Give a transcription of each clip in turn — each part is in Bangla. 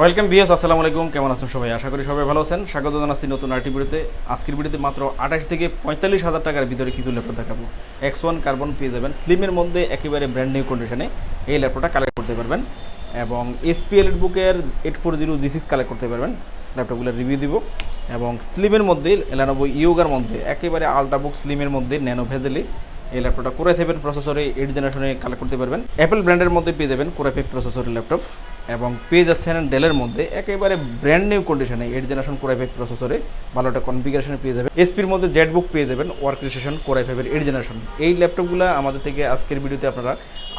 ওয়েলকাম ভিএস আসসালামু আলাইকুম। কেমন আছেন সবাই? আশা করি সবাই ভালো আছেন। স্বাগত জানাচ্ছি নতুন আরটি ভিডিওতে। আজকের ভিডিওতে মাত্র আঠাশ থেকে পঁয়তাল্লিশ হাজার টাকার ভিতরে কিছু ল্যাপটপ দেখাবো। এক্স ওয়ান কার্বন পেয়ে যাবেন। স্লিমের মধ্যে একেবারে ব্র্যান্ড নিউ কন্ডিশনে এই ল্যাপটপটা কালেক্ট করতে পারবেন এবং এসপিএল বুকের eight four zero G six collect করতে পারবেন। ল্যাপটপগুলো রিভিউ দিব এবং স্লিমের মধ্যে লেনোভো ইয়োগার মধ্যে, একেবারে আলট্রাবুক স্লিমের মধ্যে ন্যানো ভেজেলি এই ল্যাপটপটা কোরাই সেভেন প্রসেসরে এইট জেনারেশনে কালেক্ট করতে পারবেন। অ্যাপেল ব্র্যান্ডের মধ্যে পেয়ে যাবেন কোরাই ফাইভ প্রসেসরের ল্যাপটপ। এবং পেয়ে যাচ্ছেন ডেলের মধ্যে, একেবারে ব্র্যান্ড নিউ কন্ডিশনে eight generation core i five প্রসেসরে ভালো একটা কনফিগারেশনে পেয়ে যাবেন। এসপির মধ্যে জেড বুক পেয়ে যাবেন ওয়ার্ক রেজিস্ট্রেশন কোরাই ফাইভের এইট জেনারেশন এই ল্যাপটপগুলো আমাদের থেকে আজকের ভিডিওতে আপনারা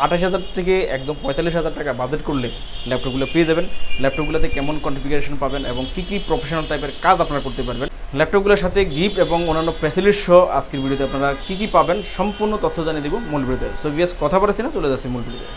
আঠাশ হাজার থেকে একদম পঁয়তাল্লিশ হাজার টাকা বাজেট করলে ল্যাপটপগুলো পেয়ে যাবেন। ল্যাপটপগুলোতে কেমন কনফিগারেশন পাবেন এবং কী কী প্রফেশনাল টাইপের কাজ আপনারা করতে পারবেন। ল্যাপটপগুলোর সাথে গিফট এবং অন্যান্য ফ্যাসিলিটি সহ আজকের ভিডিওতে আপনারা কী কী পাবেন, সম্পূর্ণ তথ্য জানিয়ে দেবো মূল ভিডিওতে। সো বিএস কথা বলেছি না চলে যাচ্ছি মূল ভিডিওতে।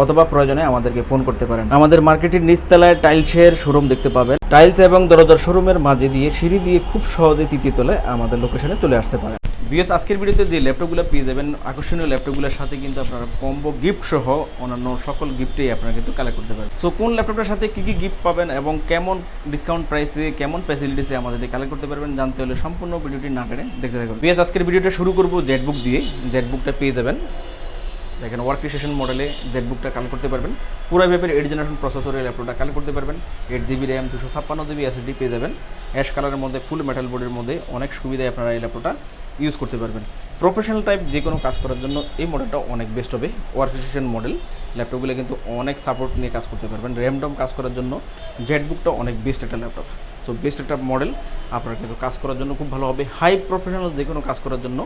অথবা প্রয়োজনে আমাদেরকে ফোন করতে পারেন। আমাদের মার্কেটের নিচতলায় টাইলসের শোরুম দেখতে পাবেন। টাইলস এবং দরজার শোরুমের মাঝে দিয়ে সিঁড়ি দিয়ে খুব সহজে তৃতীয় তলায় আমাদের লোকেশনে চলে আসতে পারেন। বিএস আজকের ভিডিওতে যে ল্যাপটপগুলো পেয়ে যাবেন, আকর্ষণীয় ল্যাপটপগুলোর সাথে কিন্তু আপনারা কম্বো গিফট সহ অন্যান্য সকল গিফটেই আপনারা কিন্তু কালেক্ট করতে পারেন। সো কোন ল্যাপটপটার সাথে কী কী গিফট পাবেন এবং কেমন ডিসকাউন্ট প্রাইসে কেমন ফ্যাসিলিটিসে আমাদের কালেক্ট করতে পারবেন, জানতে হলে সম্পূর্ণ ভিডিওটি না টেনে দেখতে থাকুন। বিএস আজকের ভিডিওটা শুরু করব জেটবুক দিয়ে। জেটবুকটা পেয়ে যাবেন। দেখেন ওয়ার্ক স্টেশন মডেলে জেট বুকটা কালেক্ট করতে পারবেন। পুরো ভেবের এইট জেনারেশন প্রসেসরের ল্যাপটপটা কালেক্ট করতে পারবেন। এইট জিবি র্যাম দুশো ছাপ্পান্ন জিবি এসএসডি পেয়ে যাবেন। অ্যাশ কালারের মধ্যে ফুল মেটাল বোর্ডের মধ্যে অনেক সুবিধায় আপনারা এই ল্যাপটপটা ইউজ করতে পারবেন। প্রফেশনাল টাইপ যে কোনো কাজ করার জন্য এই মডেলটা অনেক বেস্ট হবে। ওয়ার্ক স্টেশন মডেল ল্যাপটপগুলো কিন্তু অনেক সাপোর্ট নিয়ে কাজ করতে পারবেন। র্যামডম কাজ করার জন্য জেট বুকটা অনেক বেস্ট একটা ল্যাপটপ তো বেস্ট একটা মডেল আপনার কিন্তু কাজ করার জন্য খুব ভালো হবে। হাই প্রফেশনাল যে কোনো কাজ করার জন্য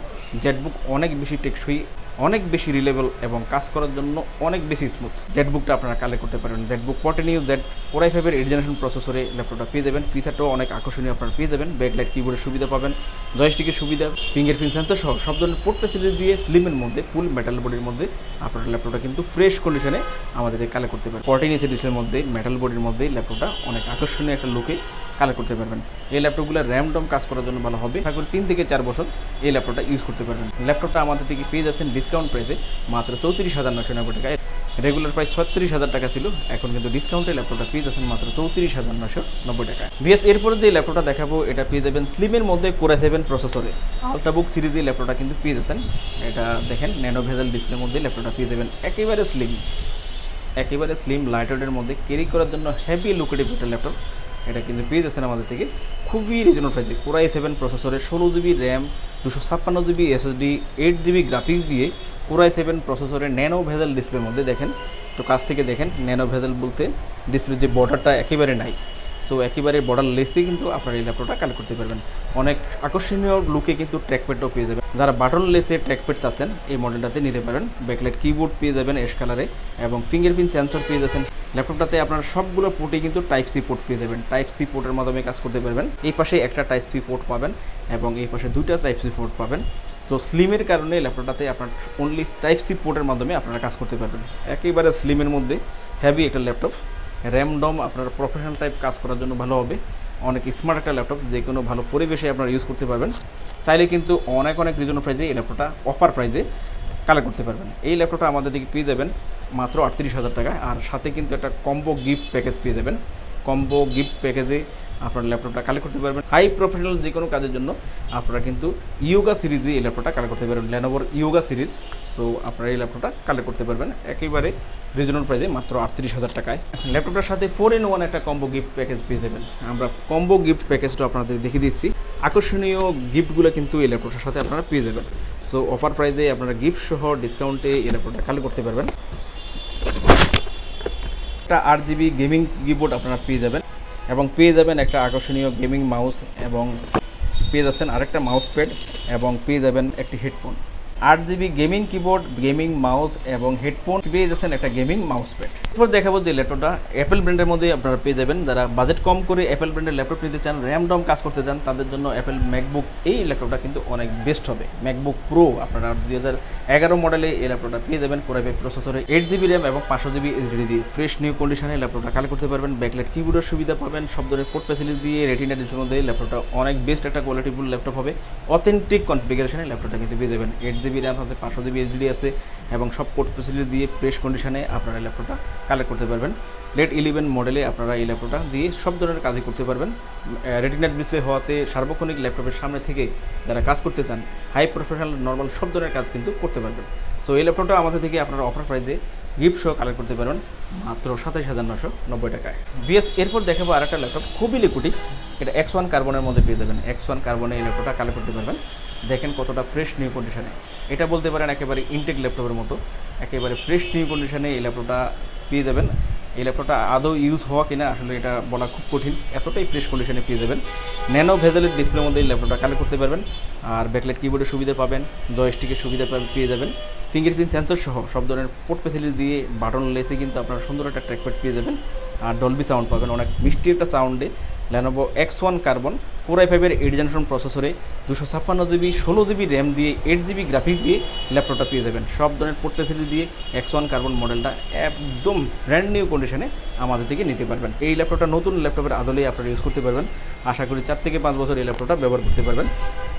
জেটবুক অনেক বেশি টেকসই অনেক বেশি রিলেবল এবং কাজ করার জন্য অনেক বেশি স্মুথ জেটবুকটা আপনারা কালেক্ট করতে পারবেন জেটবুক পটেনিউ জেড ফোরাই ফাইভের এইট জেনারেশন প্রসেসরে ল্যাপটপটা পেয়ে যাবেন। ফিচারটাও অনেক আকর্ষণীয় আপনারা পেয়ে যাবেন। ব্যাকলাইট কিবোর্ডের সুবিধা পাবেন। জয়স্টিকের সুবিধা ফিঙ্গার প্রিন্ট সেন্সর সহ সব ধরনের পোর্ট ফেসিলিটি দিয়ে স্লিমের মধ্যে ফুল মেটাল বডির মধ্যে আপনার ল্যাপটপটা কিন্তু ফ্রেশ কন্ডিশনে আমাদের কালেক্ট করতে পারেন ফোরটিন ইঞ্চি ডিসের মধ্যে মেটাল বডির মধ্যে ল্যাপটপটা অনেক আকর্ষণীয় একটা লুকে কালেক্ট করতে পারবেন। এই ল্যাপটপগুলো র্যাম ডম কাজ করার জন্য ভালো হবে। করি তিন থেকে চার বছর এই ল্যাপটপটা ইউজ করতে পারবেন। ল্যাপটপটা আমাদের থেকে পেয়ে যাচ্ছেন ডিসকাউন্ট প্রাইসে মাত্র চৌত্রিশ হাজার নশো নব্বই টাকায় রেগুলার প্রাইস ছত্রিশ হাজার টাকা ছিল, এখন কিন্তু ডিসকাউন্টে ল্যাপটপটা পেয়ে যাচ্ছেন মাত্র চৌত্রিশ হাজার নশো নব্বই টাকা। বিএস এরপরে যে ল্যাপটপটা দেখাবো, এটা পেয়ে যাবেন স্লিমের মধ্যে কোরা সেভেন প্রসেসরে আলট্রাবুক সিরিজের ল্যাপটপটা কিন্তু পেয়ে যাচ্ছেন। এটা দেখেন ন্যানো ভেজাল ডিসপ্লের মধ্যে ল্যাপটপটা পেয়ে যাবেন একেবারে স্লিম একেবারে স্লিম লাইটওয়েটের মধ্যে ক্যারি করার জন্য হেভি লুকেটিভ একটা ল্যাপটপ এটা কিন্তু পেয়ে যাচ্ছেন আমাদের থেকে। খুবই রিজনেবল প্রাইসে কোরাই সেভেন প্রসেসরে ষোলো জিবি র্যাম দুশো ছাপ্পান্ন GB SSD eight GB graphics দিয়ে কোরাই সেভেন প্রসেসরে ন্যানো ভেজাল ডিসপ্লের মধ্যে দেখেন। তো কাছ থেকে দেখেন ন্যানো ভেজাল বলতে ডিসপ্লের যে বর্ডারটা একেবারে নাই। তো একেবারে বর্ডার লেসে কিন্তু আপনারা এই ল্যাপটপটা কালেক্ট করতে পারবেন। অনেক আকর্ষণীয় লুকে কিন্তু ট্র্যাকপ্যাডও পেয়ে যাবেন। যারা বাটন লেসে ট্র্যাকপ্যাড চাচ্ছেন, এই মডেলটাতে নিতে পারেন। ব্যাকলাইট কিবোর্ড পেয়ে যাবেন এস কালারে এবং ফিঙ্গারপ্রিন্ট সেন্সর পেয়ে যাচ্ছেন। ল্যাপটপটাতে আপনার সবগুলো পোর্টে কিন্তু টাইপ সি পোর্ট পেয়ে যাবেন। টাইপ সি পোর্টের মাধ্যমে কাজ করতে পারবেন। এই পাশে একটা টাইপ সি পোর্ট পাবেন এবং এই পাশে দুইটা টাইপ সি পোর্ট পাবেন। তো স্লিমের কারণে ল্যাপটপটাতে আপনার অনলি টাইপ সি পোর্টের মাধ্যমে আপনারা কাজ করতে পারবেন। একেবারে স্লিমের মধ্যে হ্যাভি একটা ল্যাপটপ র্যামডম আপনার প্রফেশনাল টাইপ কাজ করার জন্য ভালো হবে। অনেক স্মার্ট একটা ল্যাপটপ যে কোনো ভালো পরিবেশে আপনারা ইউজ করতে পারবেন। চাইলে কিন্তু অনেক অনেক রিজনেবল প্রাইজে এই ল্যাপটপটা অফার প্রাইজে কালেক্ট করতে পারবেন। এই ল্যাপটপটা আমাদের দিকে পেয়ে যাবেন মাত্র আটত্রিশ হাজার টাকায়। আর সাথে কিন্তু একটা কম্বো গিফট প্যাকেজ পেয়ে যাবেন। কম্বো গিফট প্যাকেজে আপনার ল্যাপটপটা কালেক্ট করতে পারবেন। হাই প্রফেশনাল যে কোনো কাজের জন্য আপনারা কিন্তু ইয়োগা সিরিজে এই ল্যাপটপটা কালেক্ট করতে পারবেন। ল্যানোভোর ইয়োগা সিরিজ সো আপনারা এই ল্যাপটপটা কালেক্ট করতে পারবেন। একেবারে রিজনেবল প্রাইসে মাত্র আটত্রিশ হাজার টাকায়। ল্যাপটপটার সাথে ফোর ইন ওয়ান একটা কম্বো গিফট প্যাকেজ পেয়ে যাবেন। আমরা কম্বো গিফট প্যাকেজটা আপনাদের দেখিয়ে দিচ্ছি। আকর্ষণীয় গিফটগুলো কিন্তু এই ল্যাপটপটার সাথে আপনারা পেয়ে যাবেন। সো অফার প্রাইসে আপনারা গিফট সহ ডিসকাউন্টে এই ল্যাপটপটা কালেক্ট করতে পারবেন। একটা আট জিবি গেমিং কিবোর্ড আপনারা পেয়ে যাবেন। এবং পেয়ে যাবেন একটা আকর্ষণীয় গেমিং মাউস এবং পেয়ে যাচ্ছেন আরেকটা মাউস প্যাড এবং পেয়ে যাবেন একটি হেডফোন। আট GB gaming keyboard, gaming mouse এবং হেডফোন পেয়ে যাচ্ছেন একটা গেমিং মাউস প্যাড। এরপর দেখাবো যে ল্যাপটপটা। অ্যাপেল ব্র্যান্ডের মধ্যে আপনারা পেয়ে যাবেন। যারা বাজেট কম করে অ্যাপেল ব্র্যান্ডের ল্যাপটপ নিতে চান র্যাম ডম কাজ করতে চান, তাদের জন্য অ্যাপেল ম্যাকবুক এই ল্যাপটপটা কিন্তু অনেক বেস্ট হবে। ম্যাকবুক প্রো আপনারা দুই হাজার এগারো মডেলে এই ল্যাপটপটা পেয়ে যাবেন। কোরাই ফাইভ প্রসেসরে এইট জিবি র্যাম এবং পাঁচশো জিবি এইচডি দিয়ে ফ্রেশ নিউ কন্ডিশনে ল্যাপটপটা কালেক্ট করতে পারবেন। ব্যাকলাইট কিবোর্ডের সুবিধা পাবেন। সব ধরনের পোর্ট ফ্যাসিলিটি দিয়ে রেটিনা ডিসপ্লের মধ্যে ল্যাপটপটা অনেক বেস্ট একটা কোয়ালিটিফুল ল্যাপটপ হবে। অথেন্টিক কনফিগারেশনে ল্যাপটপটা কিন্তু পেয়ে যাবেন। এইট জিবি র্যাম আছে, পাঁচশো জিবি এইচডি আছে এবং সব পোর্ট ফ্যাসিলিটি দিয়ে ফ্রেশ কন্ডিশনে আপনারা ল্যাপটপটা কালেক্ট করতে পারবেন। লেট ইলেভেন মডেলে আপনারা এই ল্যাপটপটা দিয়ে সব ধরনের কাজই করতে পারবেন। রেটিনার ডিসপ্লে হওয়াতে সার্বক্ষণিক ল্যাপটপের সামনে থেকে যারা কাজ করতে চান হাই প্রফেশনাল নর্মাল সব ধরনের কাজ কিন্তু করতে পারবেন। সো এই ল্যাপটপটা আমাদের থেকে আপনারা অফার প্রাইসে গিফট সহ কালেক্ট করতে পারবেন মাত্র সাতাশ হাজার নশো নব্বই টাকায়। বিএস এরপর দেখাবো আর একটা ল্যাপটপ খুবই লিকুইড এটা এক্স ওয়ান কার্বনের মধ্যে পেয়ে যাবেন। এক্স ওয়ান কার্বনে এই ল্যাপটপটা কালেক্ট করতে পারবেন। দেখেন কতটা ফ্রেশ নিউ কন্ডিশনে এটা বলতে পারেন একেবারে ইনটেক ল্যাপটপের মতো। একেবারে ফ্রেশ নিউ কন্ডিশনে এই ল্যাপটপটা পেয়ে যাবেন। এই ল্যাপটপটা আদৌ ইউজ হওয়া কিনা আসলে এটা বলা খুব কঠিন। এতটাই ফ্রেশ কন্ডিশনে পেয়ে যাবেন। ন্যানো ভেজেলের ডিসপ্লের মধ্যে এই ল্যাপটপটা কালেক্ট করতে পারবেন। আর ব্যাকলাইট কিবোর্ডের সুবিধা পাবেন জয়স্টিকের সুবিধা পেয়ে যাবেন। ফিঙ্গারপ্রিন্ট সেন্সর সহ সব ধরনের পোর্ট ফেসিলিটি দিয়ে বাটন লেসে কিন্তু আপনারা সুন্দর একটা ট্র্যাকপ্যাড পেয়ে যাবেন। আর ডলবি সাউন্ড পাবেন, অনেক মিষ্টি একটা সাউন্ডে Lenovo X one carbon four I ফাইভের এইট জেনারেশন প্রসেসরে দুশো ছাপ্পান্ন জিবি ষোলো জিবি র্যাম দিয়ে এইট জিবি গ্রাফিক্স দিয়ে ল্যাপটপটা পেয়ে যাবেন। সব ধরনের পোর্ট ফেসিলিটি দিয়ে এক্স ওয়ান কার্বন মডেলটা একদম ব্র্যান্ড নিউ কন্ডিশনে আমাদের থেকে নিতে পারবেন। এই ল্যাপটপটা নতুন ল্যাপটপের আদলেই আপনারা ইউজ করতে পারবেন। আশা করি চার থেকে পাঁচ বছর এই ল্যাপটপটা ব্যবহার করতে পারবেন।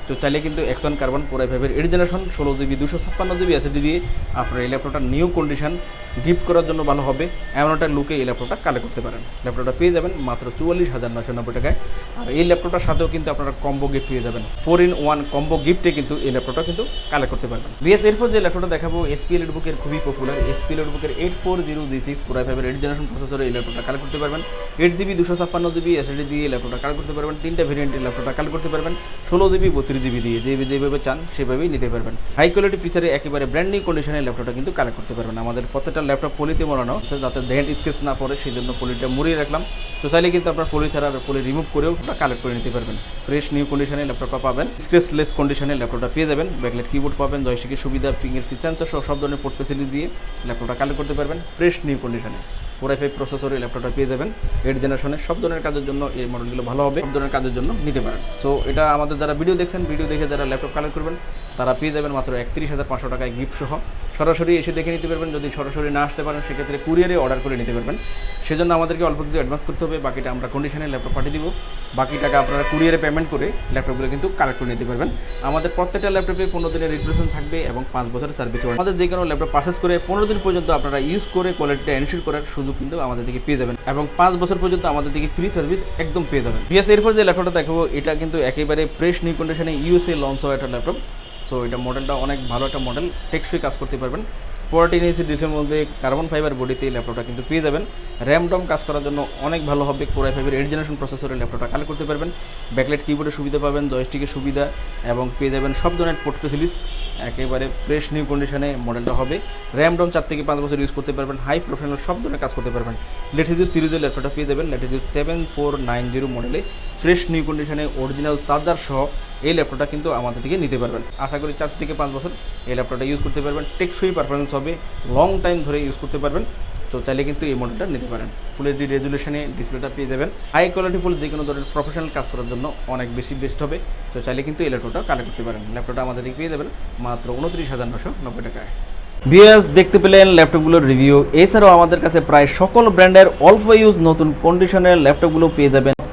তো চাইলে কিন্তু এক্সন কার্বন পুরাই ফাইভের এইট জেনারেশন ষোলো জিবি দুশো ছাপ্পান্ন জিবি এসএসডি দিয়ে আপনার এই ল্যাপটপটা নিউ কন্ডিশন গিফট করার জন্য ভালো হবে। এমন একটা লুকে এই ল্যাপটপটা কালেক্ট করতে পারেন। ল্যাপটপটা পেয়ে যাবেন মাত্র চুয়াল্লিশ হাজার নশো নব্বই টাকায়। আর এই ল্যাপটপটার সাথেও কিন্তু আপনারা কম্বো গিফট পেয়ে যাবেন। ফোর ইন ওয়ান কম্বো গিফটে কিন্তু এই ল্যাপটপটা কিন্তু কালেক্ট করতে পারবেন। বিএস এরপর যে ল্যাপটপটা দেখাবো এসপি বুকের খুবই পপুলার এসপি বুকের eight four zero G six পুরাই ফাইভের এইট জেনারেশন প্রসেসরে এই ল্যাপটপটা কালেক্ট করতে পারবেন। এইট জিবি দুশো ছাপ্পান্ন জিবি এসএসডি দিয়ে ল্যাপটপটা কালেক্ট করতে পারবেন। তিনটা ভেরিয়েন্টের ল্যাপটপটা কালেক্ট করতে পারবেন। ষোলো জিবি বত্রিশ জিবি দিয়ে যে যেভাবে চান সেভাবেই নিতে পারবেন। হাই কোয়ালিটি ফিচারে একেবারে ব্র্যান্ড নিউ কন্ডিশনের ল্যাপটপটা কিন্তু কালেক্ট করতে পারবেন। আমাদের প্রত্যেকটা ল্যাপটপ পলিতে মরানো যাতে হ্যান্ড স্কেচ না পড়ে সেই জন্য পলিটা মুড়িয়ে রাখলাম। তো চাইলে কিন্তু আপনার পলি ছাড়া পলি রিমুভ করেও ওটা কালেক্ট করে নিতে পারবেন। ফ্রেশ নিউ কন্ডিশনে ল্যাপটপটা পাবেন। স্ক্রেচলেস কন্ডিশনে ল্যাপটপটা পেয়ে যাবেন। ব্যাকলেট কিবোর্ড পাবেন জয়স্টিকের সুবিধা ফিঙ্গার ফিচার সব ধরনের পোর্ট ফেসিলিটি দিয়ে ল্যাপটপটা কালেক্ট করতে পারবেন। ফ্রেশ নিউ কন্ডিশনে ফোর ফাইভ এই ল্যাপটপটা পেয়ে যাবেন। এইট জেনারেশনের সব ধরনের কাজের জন্য এই মডেলগুলো ভালো হবে। সব ধরনের কাজের জন্য নিতে পারেন। সো এটা আমাদের যারা ভিডিও দেখছেন ভিডিও দেখে যারা ল্যাপটপ কালেক্ট করবেন, তারা পেয়ে যাবেন মাত্র একত্রিশ হাজার পাঁচশো টাকায় গিফট সহ। সরাসরি এসে দেখে নিতে পারবেন। যদি সরাসরি না আসতে পারেন, সেক্ষেত্রে কুরিয়ারে অর্ডার করে নিতে পারবেন। সেজন্য আমাদেরকে অল্প কিছু অ্যাডভান্স করতে হবে, বাকিটা আমরা কন্ডিশনে ল্যাপটপ পাঠিয়ে দিব। বাকি টাকা আপনারা কুরিয়ারে পেমেন্ট করে ল্যাপটপগুলো কিন্তু কালেক্ট করে নিতে পারবেন। আমাদের প্রত্যেকটা ল্যাপটপে পনেরো দিনের রিপ্লেসমেন্ট থাকবে এবং পাঁচ বছরের সার্ভিস আমাদের যে কোনো ল্যাপটপ পারচেস করে পনেরো দিন পর্যন্ত আপনারা ইউজ করে কোয়ালিটিটা এনশিওর করার সুযোগ কিন্তু আমাদের থেকে পেয়ে যাবেন। এবং পাঁচ বছর পর্যন্ত আমাদের থেকে ফ্রি সার্ভিস একদম পেয়ে যাবেন। বিএস এরপর যে ল্যাপটপটা দেখাবো, এটা কিন্তু একেবারে ফ্রেশ নিউ কন্ডিশনে ইউএসএ লঞ্চ হওয়া একটা ল্যাপটপ সো এটা মডেলটা অনেক ভালো একটা মডেল টেকসই কাজ করতে পারবেন। ফোরটিন ইঞ্চি ডিসের মধ্যে কার্বন ফাইবার বডিতে এই ল্যাপটপটা কিন্তু পেয়ে যাবেন। র্যাম ডম কাজ করার জন্য অনেক ভালো হবে কোরাই ফাইভের এইট জেনারেশন প্রসেসরের ল্যাপটপটা কালেক্ট করতে পারবেন। ব্যাকলাইট কিবোর্ডের সুবিধা পাবেন জয়স্টিকের সুবিধা, এবং পেয়ে যাবেন সব ধরনের পোর্ট ফেসিলিস একেবারে ফ্রেশ নিউ কন্ডিশনে মডেলটা হবে। র্যাম ডম চার থেকে পাঁচ বছর ইউজ করতে পারবেন হাই প্রফেশনাল সব ধরনের কাজ করতে পারবেন। লেটেজিউ সিরিজের ল্যাপটপটা পেয়ে যাবেন লেটেজিউ সেভেন ফোর নাইন জিরো মডেলে ফ্রেশ নিউ কন্ডিশনে অরিজিনাল চার্জার সহ এই ল্যাপটপটা কিন্তু আমাদের থেকে নিতে পারবেন। আশা করি চার থেকে পাঁচ বছর এই ল্যাপটপটা ইউজ করতে পারবেন। টেকসই পারফরমেন্স হবে লং টাইম ধরে ইউজ করতে পারবেন। তো চাইলে কিন্তু এই মডেলটা নিতে পারেন। ফুল এইচডি রেজুলেশনে ডিসপ্লেটা পেয়ে যাবেন। হাই কোয়ালিটি ফুল যে কোনো ধরনের প্রফেশনাল কাজ করার জন্য অনেক বেশি বেস্ট হবে। তো চাইলে কিন্তু এই ল্যাপটপটা কালেক্ট করতে পারেন। ল্যাপটপটা আমাদের থেকে পেয়ে যাবেন মাত্র উনত্রিশ হাজার নশো নব্বই টাকায়। বিএস দেখতে পেলেন ল্যাপটপগুলোর রিভিউ এছাড়াও আমাদের কাছে প্রায় সকল ব্র্যান্ডের অল্প ইউজ নতুন কন্ডিশনের ল্যাপটপগুলো পেয়ে যাবেন।